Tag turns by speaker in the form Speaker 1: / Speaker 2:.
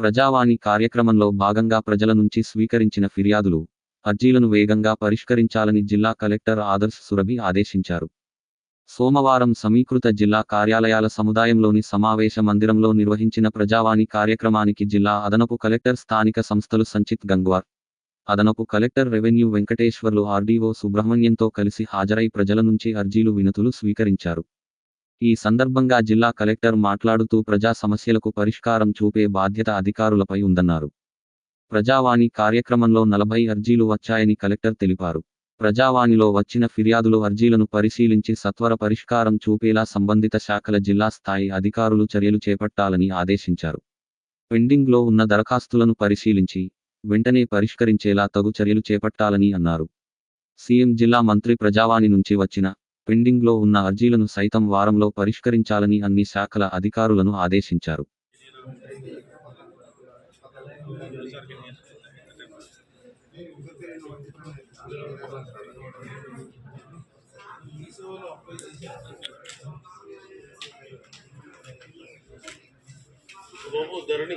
Speaker 1: ప్రజావాణి కార్యక్రమంలో భాగంగా ప్రజల నుంచి స్వీకరించిన ఫిర్యాదులు అర్జీలను వేగంగా పరిష్కరించాలని జిల్లా కలెక్టర్ ఆదర్శ్ సురభి ఆదేశించారు. సోమవారం సమీకృత జిల్లా కార్యాలయాల సముదాయంలోని సమావేశ మందిరంలో నిర్వహించిన ప్రజావాణి కార్యక్రమానికి జిల్లా అదనపు కలెక్టర్ స్థానిక సంస్థలు సంచిత్ గంగ్వార్ అదనపు కలెక్టర్ రెవెన్యూ వెంకటేశ్వర్లు ఆర్డీఓ సుబ్రహ్మణ్యంతో కలిసి హాజరై ప్రజల నుంచి అర్జీలు వినతులు స్వీకరించారు. ఈ సందర్భంగా జిల్లా కలెక్టర్ మాట్లాడుతూ ప్రజా సమస్యలకు పరిష్కారం చూపే బాధ్యత అధికారులపై ఉందన్నారు. ప్రజావాణి కార్యక్రమంలో నలభై అర్జీలు వచ్చాయని కలెక్టర్ తెలిపారు. ప్రజావాణిలో వచ్చిన ఫిర్యాదులు అర్జీలను పరిశీలించి సత్వర పరిష్కారం చూపేలా సంబంధిత శాఖల జిల్లా స్థాయి అధికారులు చర్యలు చేపట్టాలని ఆదేశించారు. పెండింగ్లో ఉన్న దరఖాస్తులను పరిశీలించి వెంటనే పరిష్కరించేలా తగు చర్యలు చేపట్టాలని అన్నారు. సీఎం జిల్లా మంత్రి ప్రజావాణి నుంచి వచ్చిన పెండింగ్లో ఉన్న అర్జీలను సైతం వారంలో పరిష్కరించాలని అన్ని శాఖల అధికారులను ఆదేశించారు.
Speaker 2: ధరణి